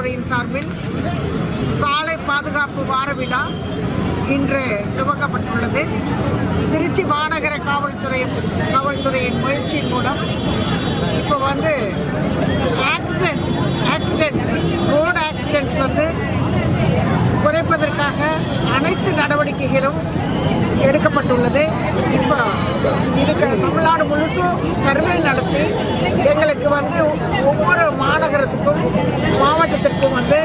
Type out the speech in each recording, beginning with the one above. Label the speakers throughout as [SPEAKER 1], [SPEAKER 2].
[SPEAKER 1] காவல்துறையின் சார்பில் சாலை பாதுகாப்பு வார விழா இன்று துவக்கப்பட்டுள்ளது. திருச்சி மாநகர காவல்துறை காவல்துறையின் முயற்சியின் மூலம் இப்போ வந்து ஆக்சிடென்ட் ஆக்சிடென்ட்ஸ் ரோடு ஆக்சிடென்ட்ஸ் வந்து குறைப்பதற்காக அனைத்து நடவடிக்கைகளும் எடுக்கப்பட்டுள்ளது. இப்போ இதுக்கு தமிழ்நாடு முழுசும் சர்வே நடத்தி எங்களுக்கு வந்து மாவட்டத்திற்கும் வந்து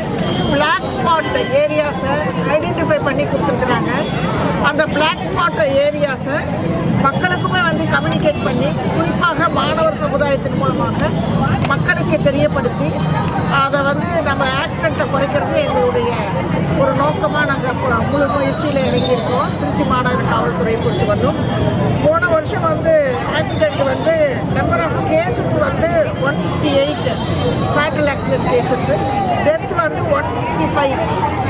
[SPEAKER 1] பிளாக் ஸ்பாட் ஏரியாஸை ஐடென்டிஃபை பண்ணி கொடுத்துருக்குறாங்க. அந்த பிளாக் ஸ்பாட் ஏரியாஸை மக்களுக்குமே வந்து கம்யூனிகேட் பண்ணி குறிப்பாக மாணவர் சமுதாயத்தின் மூலமாக மக்களுக்கு தெரியப்படுத்தி அதை வந்து நம்ம ஆக்சிடெண்ட்டை குறைக்கிறது எங்களுடைய ஒரு நோக்கமாக நாங்கள் முழு முயற்சியில் இறங்கியிருக்கோம். திருச்சி மாநகர காவல்துறையை பொறுத்து வந்தோம் போன வருஷம் வந்து ஆக்சிடெண்ட் வந்து number of K accident cases death வந்து ஒன் சிக்ஸ்டி ஃபைவ்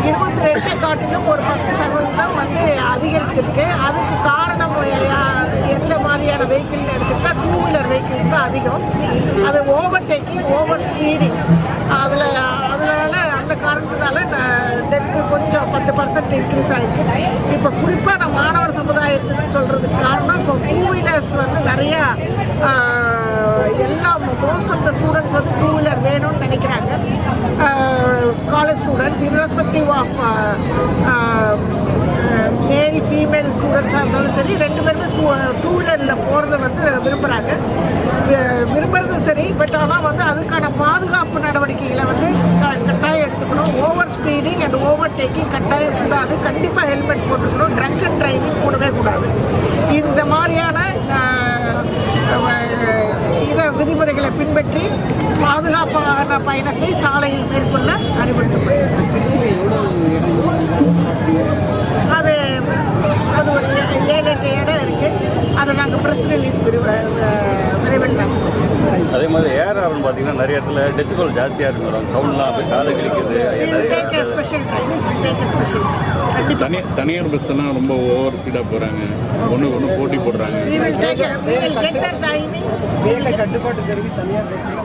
[SPEAKER 1] இருபத்தி ரெண்டு காட்டிலும் ஒரு பத்து சதவீதம் வந்து அதிகரிச்சிருக்கு. அதுக்கு காரணம் யா- எந்த மாதிரியான வெஹிக்கிள் எடுத்துக்கிட்டா டூ வீலர் வெஹிக்கிள்ஸ் தான் அதிகம். அது ஓவர் டேக்கிங் ஓவர் ஸ்பீடிங் அதில் அதனால அந்த காரணத்தினால டெத்து கொஞ்சம் பத்து பர்சன்ட் இன்க்ரீஸ் ஆகிருக்கு இப்போ குறிப்பாக நம்ம மாணவர் சமுதாயத்துக்கு சொல்கிறதுக்கு காரணம் இப்போ டூ வீலர்ஸ் வந்து நிறையா எல்லா எல்லாம் மோஸ்ட் ஆஃப் த ஸ்டூடெண்ட்ஸ் வந்து டூ வீலர் வேணும்னு நினைக்கிறேன் ஸ்டூடெண்ட்ஸ் ஆஃப் மேல் ஃபீமேல் ஸ்டூடெண்ட்ஸாக இருந்தாலும் சரி ரெண்டு பேருமே டூ வீலரில் போகிறத வந்து விரும்புகிறாங்க விரும்புறது சரி பட் ஆனால் வந்து அதுக்கான பாதுகாப்பு நடவடிக்கைகளை வந்து கட்டாயம் எடுத்துக்கணும். Over speeding and overtaking கட்டாயம் கூடாது கண்டிப்பாக ஹெல்மெட் போட்டுக்கணும். ட்ரங்க் அண்ட் டிரைவிங் கூடவே கூடாது. இந்த மாதிரியான இதை விதிமுறைகளை பின்பற்றி பாதுகாப்பான பயணத்தை சாலையில் மேற்கொள்ள அறிவுறுத்தப்படுகிறது அது அது ஒரு ஏழு எட்டு இடம் இருக்கு. அதை நாங்கள் ப்ரெஸ் ரிலீஸ் விரைவில்
[SPEAKER 2] அதே மாதிரி ஏர் ஆர்னு பார்த்தீங்கன்னா நிறைய இடத்துல டெசிபல் ஜாஸ்தியாக இருக்கு மேடம். சவுண்ட்லாம் அப்படியே காதை கிழிக்குது
[SPEAKER 3] தனி தனியார் பஸ் எல்லாம் ரொம்ப ஓவர் ஸ்பீடாக போகிறாங்க ஒன்று ஒன்று போட்டி போடுறாங்க.
[SPEAKER 4] கட்டுப்பாட்டு கருவி தனியார் பஸ்ஸில்